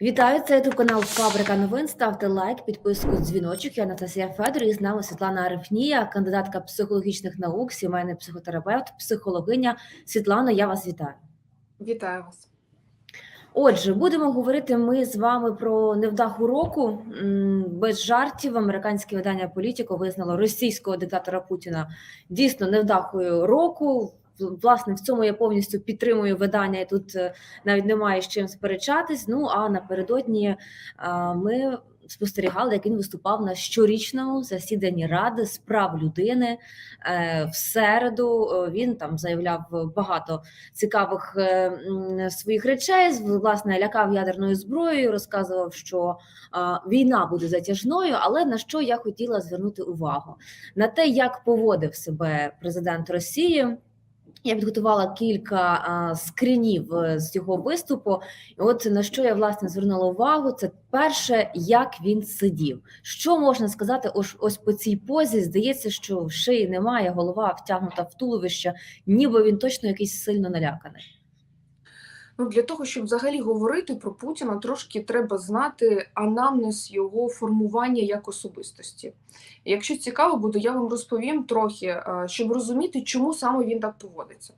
Вітаю, це ютуб канал Фабрика новин. Ставте лайк, підписку, дзвіночок. Я Анастасія Федор і з нами Світлана Арифнія, кандидатка психологічних наук, сімейний психотерапевт, психологиня. Світлана, я вас вітаю. Вітаю вас. Отже, будемо говорити ми з вами про невдаху року. Без жартів американське видання Політіко визнало російського диктатора Путіна дійсно невдахою року. Власне, в цьому я повністю підтримую видання, і тут е, навіть немає з чим сперечатись. Ну а напередодні ми спостерігали, як він виступав на щорічному засіданні Ради з прав людини Е, в середу. е, Він там заявляв багато цікавих е, своїх речей. Власне, лякав ядерною зброєю, розказував, що війна буде затяжною. Але на що я хотіла звернути увагу? На те, як поводив себе президент Росії. Я підготувала кілька а, скрінів е, з його виступу. І от на що я власне звернула увагу, це перше, як він сидів. Що можна сказати ось, ось по цій позі? Здається, що шиї немає, голова втягнута в туловище, ніби він точно якийсь сильно наляканий. Ну, для того, щоб взагалі говорити про Путіна, трошки треба знати анамнез його формування як особистості. Якщо цікаво буде, я вам розповім трохи, е, щоб розуміти, чому саме він так поводиться.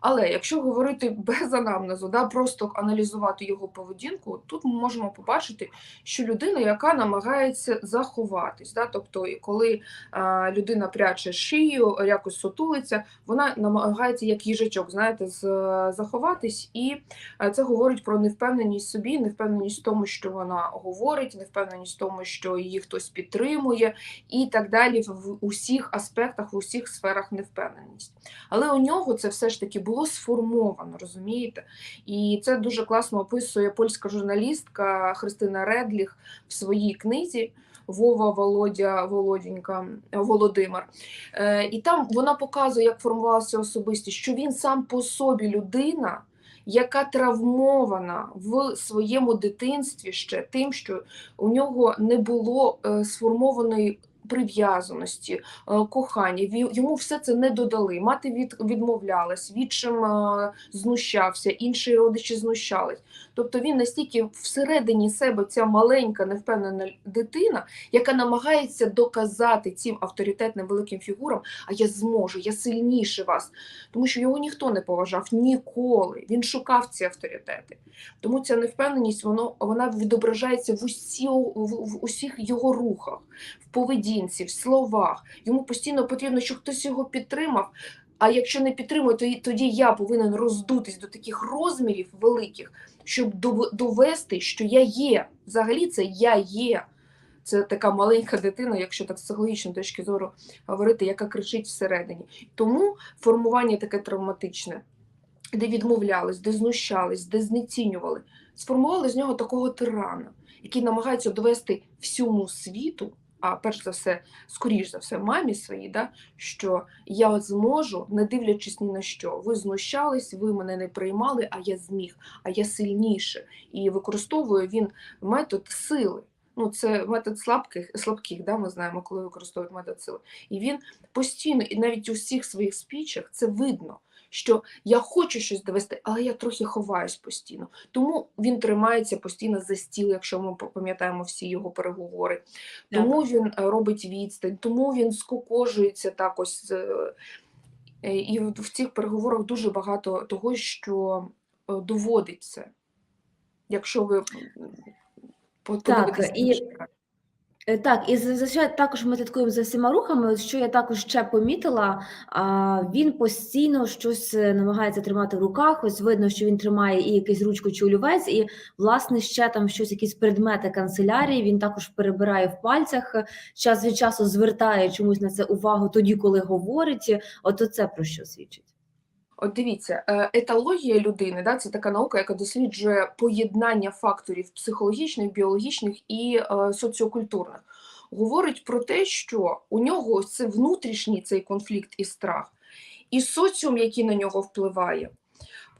Але якщо говорити без анамнезу, да, просто аналізувати його поведінку, тут ми можемо побачити, що людина, яка намагається заховатись, да, тобто, коли а, людина пряче шию, якось сутулиться, вона намагається як їжачок, знаєте, з, заховатись, і це говорить про невпевненість собі, невпевненість в тому, що вона говорить, невпевненість в тому, що її хтось підтримує, і так далі в усіх аспектах, в усіх сферах невпевненість. Але у нього це все ж таки було сформовано, розумієте? І це дуже класно описує польська журналістка Христина Редліх в своїй книзі. Вова Володя Володінька Володимир. Е, і там вона показує, як формувалася особистість, що він сам по собі людина, яка травмована в своєму дитинстві ще тим, що у нього не було е, сформованої прив'язаності, е, кохання. Йому все це не додали. Мати від, відмовлялась, відчим е, знущався, інші родичі знущались. Тобто він настільки всередині себе ця маленька невпевнена дитина, яка намагається доказати цим авторитетним великим фігурам, а я зможу, я сильніше вас. Тому що його ніхто не поважав ніколи. Він шукав ці авторитети. Тому ця невпевненість воно, вона відображається в, усі, в, усіх його рухах, в поведінці, в словах. Йому постійно потрібно, щоб хтось його підтримав. А якщо не підтримує, то тоді я повинен роздутись до таких розмірів великих, щоб довести, що я є. Взагалі, це я є. Це така маленька дитина, якщо так з психологічної точки зору говорити, яка кричить всередині. Тому формування таке травматичне, де відмовлялись, де знущались, де знецінювали, сформували з нього такого тирана, який намагається довести всьому світу, а перш за все, скоріш за все, мамі своїй, да, що я зможу, не дивлячись ні на що. Ви знущались, ви мене не приймали, а я зміг, а я сильніше. І використовує він метод сили. Ну, це метод слабких, слабких, да, ми знаємо, коли використовують метод сили. І він постійно, і навіть у всіх своїх спічах це видно, що я хочу щось довести, але я трохи ховаюсь постійно. Тому він тримається постійно за стіл, якщо ми пам'ятаємо всі його переговори. Тому він е, робить відстань, тому він скукожується так ось. е, І в цих переговорах дуже багато того, що е, доводить це. Якщо ви Так, і- Так, і зазвичай також ми слідкуємо за всіма рухами. От Що я також ще помітила, а, він постійно щось е, намагається тримати в руках. Ось видно, що він тримає і якусь ручку чи олівець, і власне ще там щось, якісь предмети канцелярії. Він також перебирає в пальцях. е, Час від часу звертає чомусь на це увагу тоді, коли говорить. От це про що свідчить? От дивіться, е, етологія людини, да, це така наука, яка досліджує поєднання факторів психологічних, біологічних і е, соціокультурних. Говорить про те, що у нього ось це внутрішній цей конфлікт і страх, і соціум, який на нього впливає,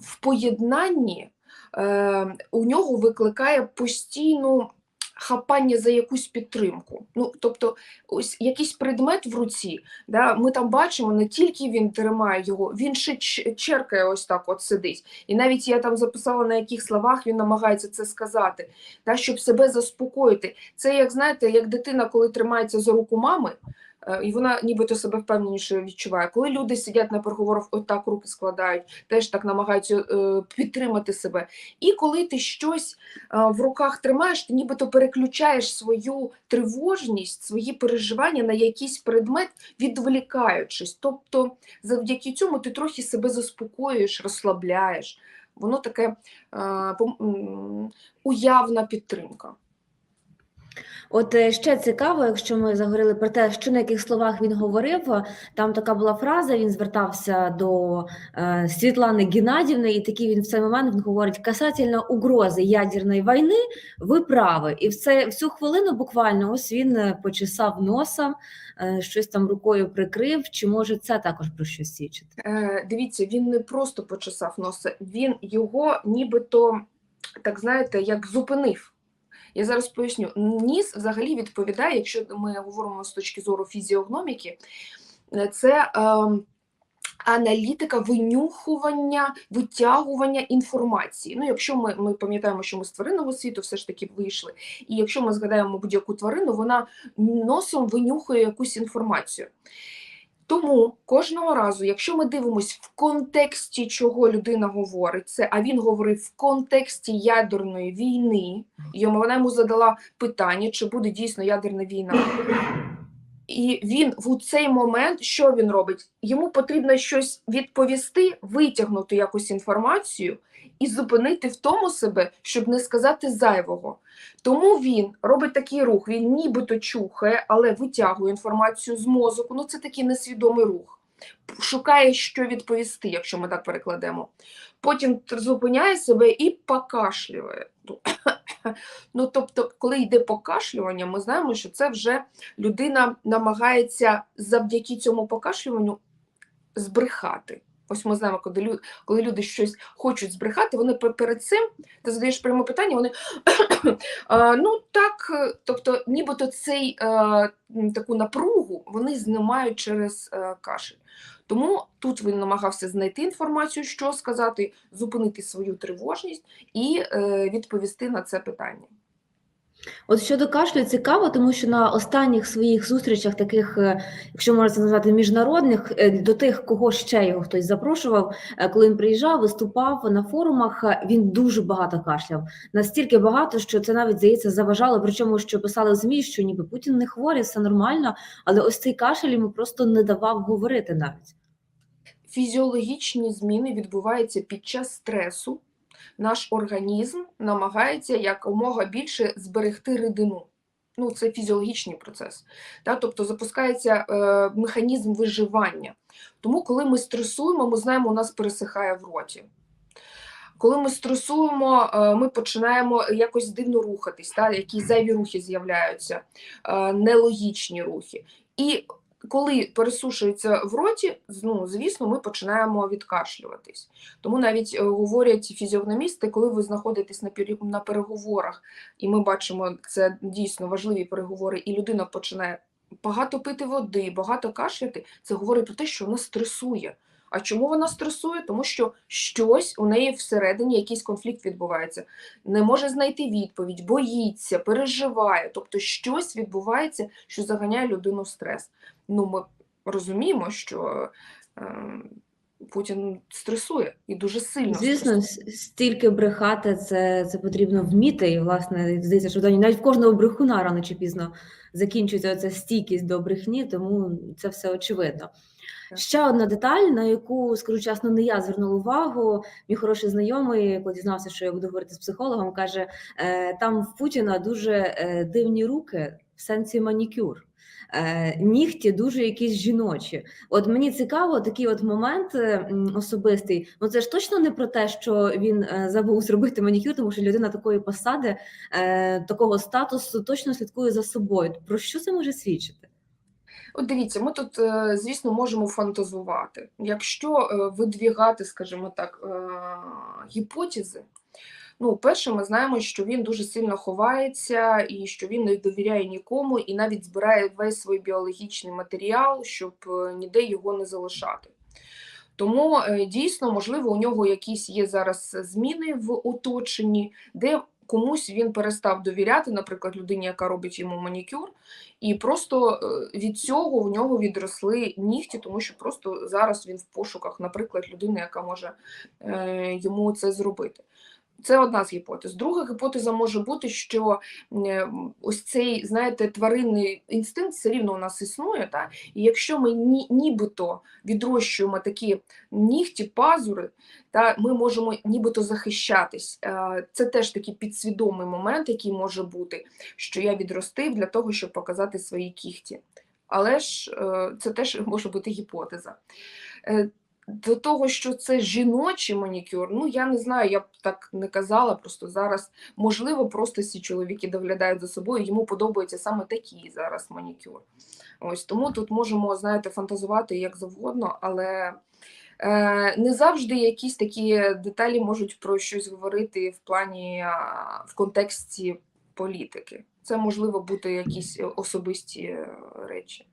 в поєднанні е, у нього викликає постійну хапання за якусь підтримку. Ну, тобто, ось якийсь предмет в руці, да, ми там бачимо, не тільки він тримає його, він ще черкає ось так, от сидить. І навіть я там записала, на яких словах він намагається це сказати, да, щоб себе заспокоїти. Це як знаєте, як дитина, коли тримається за руку мами. Е, І вона нібито себе впевненіше відчуває. Коли люди сидять на переговорах, отак руки складають, теж так намагаються е, підтримати себе. І коли ти щось е, в руках тримаєш, ти нібито переключаєш свою тривожність, свої переживання на якийсь предмет, відволікаючись. Тобто, завдяки цьому ти трохи себе заспокоюєш, розслабляєш. Воно таке уявна підтримка. От е, ще цікаво, якщо ми заговорили про те, що на яких словах він говорив. е, Там така була фраза. Він звертався до е, Світлани Геннадівни, і такий він в цей момент він говорить: касательно угрози ядерної війни, ви праві. І в це хвилину буквально ось він е, почесав носа, е, щось там рукою прикрив. Чи може це також про щось свідчить? Е, дивіться, він не просто почесав носа, він його нібито, так знаєте, як зупинив. Я зараз поясню. Ніс взагалі відповідає, якщо ми говоримо з точки зору фізіогноміки, е, це е, аналітика винюхування, витягування інформації. Ну, якщо ми, ми пам'ятаємо, що ми з тваринного світу все ж таки вийшли, і якщо ми згадаємо будь-яку тварину, вона носом винюхує якусь інформацію. Тому кожного разу, якщо ми дивимося в контексті, чого людина говорить, це а він говорив в контексті ядерної війни, і йому- вона йому задала питання, чи буде дійсно ядерна війна. І він в цей момент що він робить? Йому потрібно щось відповісти, витягнути якусь інформацію і зупинити в тому себе, щоб не сказати зайвого. Тому він робить такий рух, він нібито чухає, але витягує інформацію з мозку. Ну це такий несвідомий рух. Шукає, що відповісти, якщо ми так перекладемо. Потім зупиняє себе і покашлює. Ну, тобто, коли йде покашлювання, ми знаємо, що це вже людина намагається завдяки цьому покашлюванню збрехати. Ось ми знаємо, коли, лю- коли люди щось хочуть збрехати, вони перед цим ти задаєш пряме питання, вони «А, ну так, е, тобто, нібито цей е, м, таку напругу вони знімають через е, кашель. Тому тут він намагався знайти інформацію, що сказати, зупинити свою тривожність і е, відповісти на це питання. От щодо кашлю цікаво, тому що на останніх своїх зустрічах, таких, е, якщо можна це назвати міжнародних, е, до тих, кого ще його хтось запрошував, е, коли він приїжджав, виступав на форумах, він дуже багато кашляв. Настільки багато, що це навіть здається заважало. Причому що писали в ЗМІ, що ніби Путін не хворий, все нормально, але ось цей кашель йому просто не давав говорити навіть. Фізіологічні зміни відбуваються під час стресу. Наш організм намагається якомога більше зберегти рідину. Ну, це фізіологічний процес. Да? Тобто запускається е, механізм виживання. Тому, коли ми стресуємо, ми знаємо, у нас пересихає в роті. Коли ми стресуємо, е, ми починаємо якось дивно рухатись, да? якісь зайві рухи з'являються, е, нелогічні рухи. І коли пересушується в роті, ну, звісно, ми починаємо відкашлюватись. Тому навіть е, говорять фізіогномісти, коли ви знаходитесь на, на переговорах, і ми бачимо, це дійсно важливі переговори, і людина починає багато пити води, багато кашляти, це говорить про те, що вона стресує. А чому вона стресує? Тому що щось у неї всередині, якийсь конфлікт відбувається, не може знайти відповідь, боїться, переживає. Тобто щось відбувається, що заганяє людину в стрес. Ну, ми розуміємо, що е, Путін стресує і дуже сильно Звісно, стресує. стільки брехати це, це потрібно вміти. І, власне, здається, що навіть в кожного брехуна рано чи пізно закінчується ця стійкість до брехні, тому це все очевидно. Так. Ще одна деталь, на яку, скажу чесно, не я звернула увагу. Мій хороший знайомий, коли дізнався, що я буду говорити з психологом, каже: е, там в Путіна дуже е, дивні руки в сенсі манікюр. Е, Нігті дуже якісь жіночі. От мені цікаво, такий от момент е, особистий. Ну це ж точно не про те, що він е, забув зробити манікюр, тому що людина такої посади, такого статусу точно слідкує за собою. Про що це може свідчити? От дивіться, ми тут, звісно, можемо фантазувати. Якщо видвігати, скажімо так, гіпотези, Ну, перше, ми знаємо, що він дуже сильно ховається і що він не довіряє нікому, і навіть збирає весь свій біологічний матеріал, щоб е, ніде його не залишати. Тому е, дійсно, можливо, у нього якісь є зараз зміни в оточенні, де комусь він перестав довіряти, наприклад, людині, яка робить йому манікюр, і просто е, від цього в нього відросли нігті, тому що просто зараз він в пошуках, наприклад, людини, яка може йому це зробити. Це одна з гіпотез. Друга гіпотеза може бути, що е, ось цей, знаєте, тваринний інстинкт все рівно у нас існує, та? і якщо ми ні, нібито відрощуємо такі нігті, пазури, та ми можемо нібито захищатись. Е, Це теж такий підсвідомий момент, який може бути, що я відростив для того, щоб показати свої кігті. Але ж е, це теж може бути гіпотеза. Е, До того, що це жіночий манікюр, ну я не знаю, я б так не казала. Просто зараз можливо, просто ці чоловіки доглядають за собою. Йому подобається саме такий зараз манікюр. Ось тому тут можемо, знаєте, фантазувати як завгодно, але е, не завжди якісь такі деталі можуть про щось говорити в плані в контексті політики. Це можливо бути якісь особисті е, речі.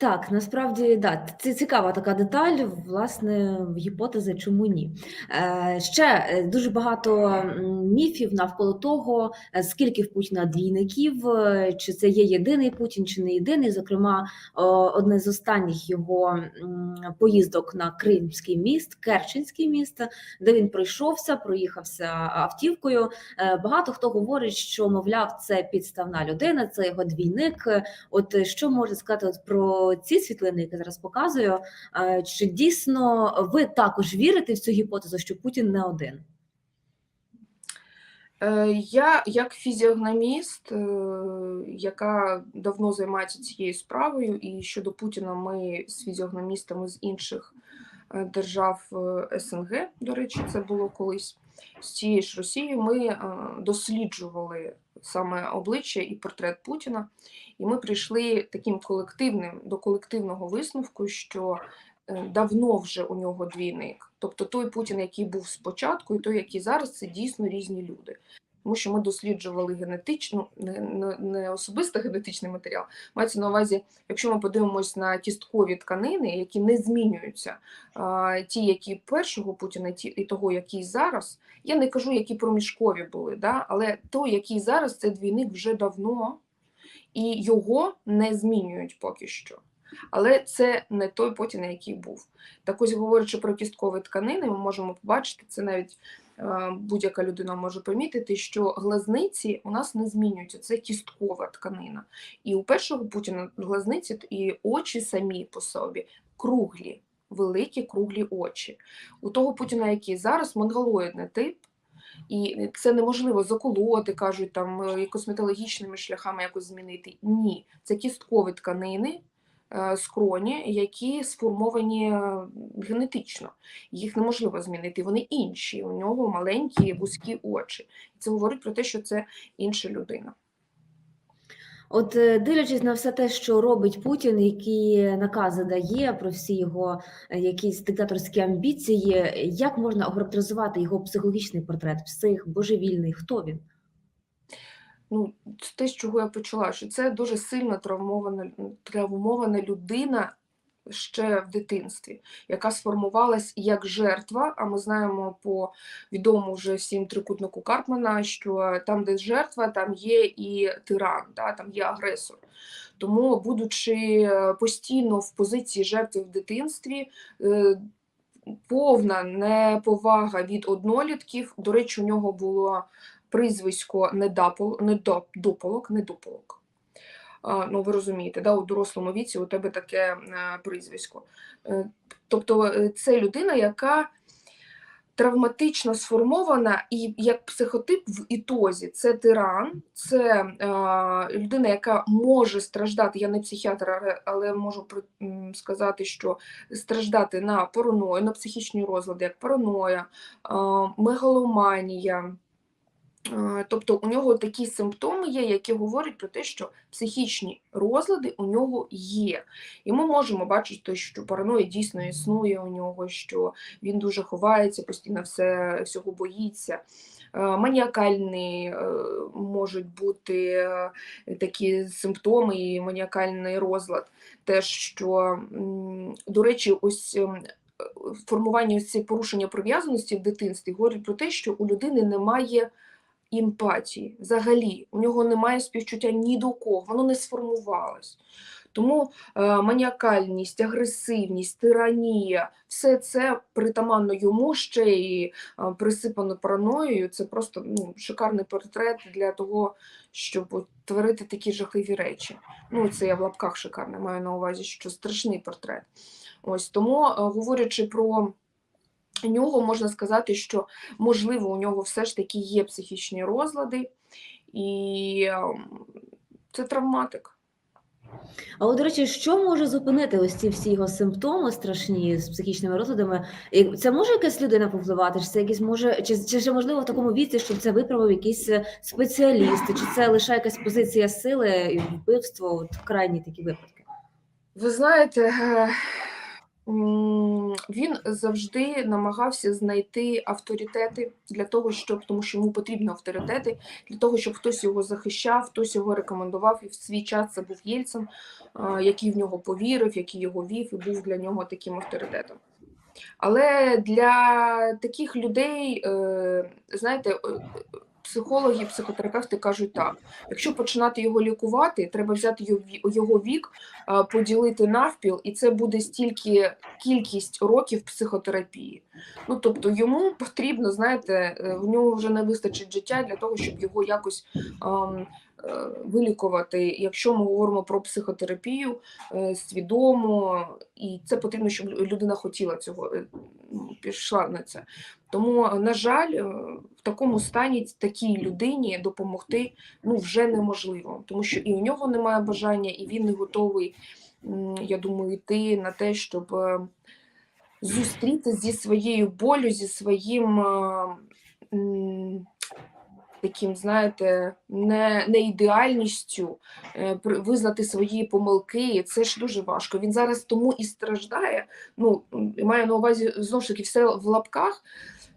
Так, насправді да, це цікава така деталь, власне, гіпотези, чому ні. Е, ще е, дуже багато міфів навколо того, е, скільки в Путіна двійників, е, чи це є єдиний Путін, чи не єдиний. Зокрема, одне з останніх його поїздок на Кримський міст, Керченський міст, де він пройшовся, проїхався автівкою. Багато хто говорить, що мовляв, це підставна людина, це його двійник. От що можете сказати от про ці світлини, які зараз показую? Е, Чи дійсно ви також вірите в цю гіпотезу, що Путін не один? Е, Я як фізіогноміст, е, яка давно займається цією справою, і щодо Путіна ми з фізіогномістами з інших держав СНГ, до речі, це було колись з цією ж Росією, ми досліджували саме обличчя і портрет Путіна, і ми прийшли таким колективним до колективного висновку, що е, давно вже у нього двійник. Тобто той Путін, який був спочатку, і той, який зараз, це дійсно різні люди. Тому що ми досліджували генетичну, не, особисто генетичний матеріал. Мається на увазі, якщо ми подивимось на кісткові тканини, які не змінюються, ті, які першого Путіна, ті і того, який зараз, я не кажу, які проміжкові були, да? але той, який зараз, це двійник вже давно, і його не змінюють поки що. Але це не той Путін, який був. Так ось, говорячи про кісткові тканини, ми можемо побачити, це навіть е, будь-яка людина може помітити, що глазниці у нас не змінюються, це кісткова тканина. І у першого Путіна глазниці і очі самі по собі круглі, великі круглі очі. У того Путіна, який зараз монголоїдний тип, і це неможливо заколоти, кажуть, там і косметологічними шляхами якось змінити. Ні, це кісткові тканини, е, скроні, які сформовані е, генетично. Їх неможливо змінити. Вони інші. У нього маленькі вузькі очі. Це говорить про те, що це інша людина. От е, дивлячись на все те, що робить Путін, які накази дає про всі його е, якісь диктаторські амбіції, як можна охарактеризувати його психологічний портрет, псих, божевільний, хто він? Ну, те, з чого я почала, що це дуже сильно травмована, травмована людина ще в дитинстві, яка сформувалась як жертва. А ми знаємо по відомому вже всім трикутнику Карпмана, що там, де жертва, там є і тиран, да, там є агресор. Тому, будучи е, постійно в позиції жертви в дитинстві, е, повна неповага від однолітків. До речі, у нього було прізвисько недопол, недополок, недополок. Ну, ви розумієте, да, у дорослому віці у тебе таке е, прізвисько. Е, Тобто е, це людина, яка травматично сформована і як психотип в ітозі. Це тиран, це людина, яка може страждати. Я не психіатр, але- можу сказати, що страждати на параною, на психічні розлади, як параноя, мегаломанія. Е, Тобто у нього такі симптоми є, які говорять про те, що психічні розлади у нього є. І ми можемо бачити, що параноя дійсно існує у нього, що він дуже ховається, постійно все, всього боїться. Е, Маніакальні е, можуть бути такі симптоми і маніакальний розлад. Теж що, до речі, ось ем, формування ось порушення прив'язаності в дитинстві говорить про те, що у людини немає емпатії взагалі, у нього немає співчуття ні до кого, воно не сформувалось. Тому е, маніакальність, агресивність, тиранія, все це притаманно йому ще і е, присипано параноєю. Це просто ну, шикарний портрет для того, щоб творити такі жахливі речі. Ну, це я в лапках шикарне, маю на увазі, що страшний портрет. Ось тому, е, говорячи про нього, можна сказати, що можливо у нього все ж таки є психічні розлади, і ем, це травматик. А от, до речі, що може зупинити ось ці всі його симптоми страшні з психічними розладами? Це може якась людина повпливати? Чи це якісь може, чи, чи ще можливо в такому віці, щоб це виправив якийсь е, спеціаліст, чи це лише якась позиція сили і вбивство? От крайні такі випадки. Ви знаєте, е, він завжди намагався знайти авторитети для того, щоб тому що йому потрібні авторитети для того, щоб хтось його захищав, хтось його рекомендував. І в свій час це був Єльцин, який в нього повірив, який його вів, і був для нього таким авторитетом. Але для таких людей, е, знаєте, е, психологи, психотерапевти кажуть так: якщо починати його лікувати, треба взяти його вік, поділити навпіл, і це буде стільки кількість років психотерапії. Ну тобто йому потрібно, знаєте, е, в нього вже не вистачить життя для того, щоб його якось вилікувати. Якщо ми говоримо про психотерапію е, свідомо, і це потрібно, щоб людина хотіла цього, е, пішла на це. Тому, е, на жаль, е, в такому стані такій людині допомогти ну, вже неможливо, тому що і у нього немає бажання, і він не готовий, я думаю, йти на те, щоб е, зустрітися зі своєю болю, зі своїм е, таким, знаєте, не, не ідеальністю, е, визнати свої помилки. Це ж дуже важко. Він зараз тому і страждає. Ну, маю на увазі знову ж таки все в лапках.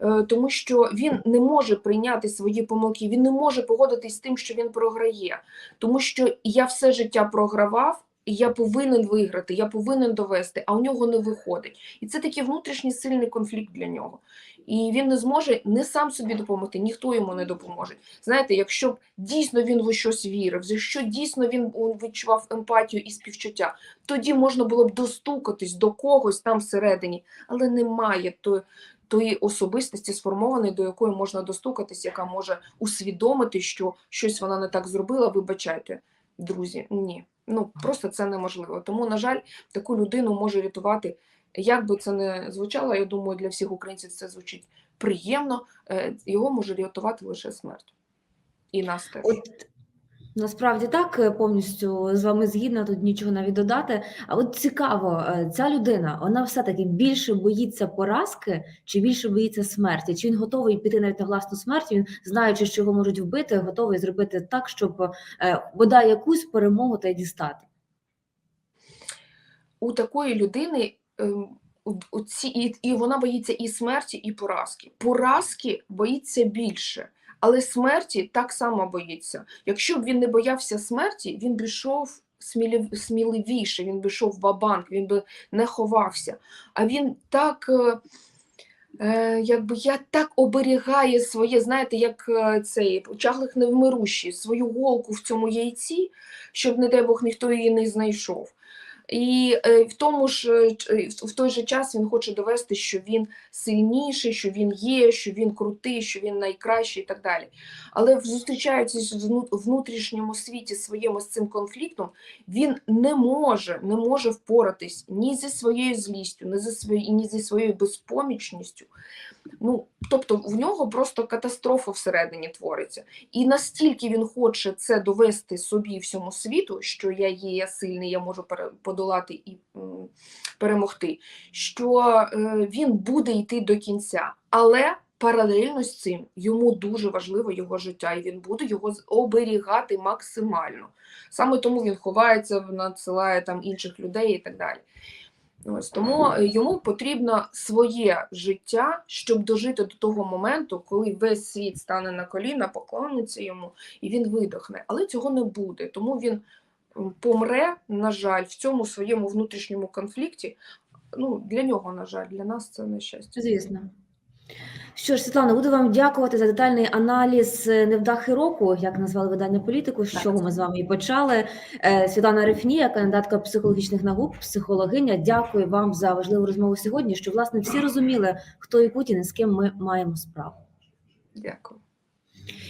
е, Тому що він не може прийняти свої помилки, він не може погодитись з тим, що він програє. Тому що я все життя програвав, і я повинен виграти, я повинен довести, а у нього не виходить. І це такий внутрішній сильний конфлікт для нього. І він не зможе не сам собі допомогти, ніхто йому не допоможе. Знаєте, якщо б дійсно він в щось вірив, якщо дійсно він відчував емпатію і співчуття, тоді можна було б достукатись до когось там всередині, але немає тої, тої особистості сформованої, до якої можна достукатись, яка може усвідомити, що щось вона не так зробила. Вибачайте, друзі, ні. Ну просто це неможливо. Тому, на жаль, таку людину може рятувати. Як би це не звучало, я думаю, для всіх українців це звучить приємно. е, Його може рятувати лише смерть. І нас теж. От насправді так, е, повністю з вами згідна, тут нічого навіть додати. А от цікаво, е, ця людина, вона все-таки більше боїться поразки чи більше боїться смерті? Чи він готовий піти навіть на власну смерть? Він знаючи, що його можуть вбити, готовий зробити так, щоб е, бодай якусь перемогу та й дістати. у такої людини ем, і вона боїться і смерті, і поразки. Поразки боїться більше, але смерті так само боїться. Якщо б він не боявся смерті, він б йшов сміливіше, він би йшов в-банк, він би не ховався. А він так. е, Е, якби я так оберігає своє, знаєте, як е, цей чаглих невмирущий, свою голку в цьому яйці, щоб, не дай Бог, ніхто її не знайшов. І е, в тому ж е, е, в той же час він хоче довести, що він сильніший, що він є, що він крутий, що він найкращий і так далі. Але зустрічаючись в внутрішньому світі своєму з цим конфліктом, він не може, не може впоратись ні зі своєю злістю, ні зі своєю, ні зі своєю безпомічністю. Ну, тобто в нього просто катастрофа всередині твориться. І настільки він хоче це довести собі всьому світу, що я є, сильний, я можу подолати і м, перемогти, що е, він буде йти до кінця. Але паралельно з цим йому дуже важливо його життя, і він буде його оберігати максимально. Саме тому він ховається, надсилає там інших людей і так далі. Ось тому е, йому потрібно своє життя, щоб дожити до того моменту, коли весь світ стане на коліна, поклониться йому, і він видохне. Але цього не буде. Тому він помре, на жаль, в цьому своєму внутрішньому конфлікті. Ну, для нього, на жаль, для нас це нещастя. Звісно. Що ж, Світлана, буду вам дякувати за детальний аналіз е, невдахи року, як назвали видання політику, з чого ми з вами і почали. Е, Світлана Рефнія, кандидатка психологічних наук, психологиня. Дякую вам за важливу розмову сьогодні. Що власне всі розуміли, хто і Путін і з ким ми маємо справу. Дякую.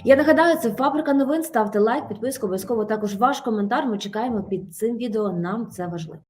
Я нагадаю, це фабрика новин. Ставте лайк, підписку, обов'язково також ваш коментар. Ми чекаємо під цим відео. Нам це важливо.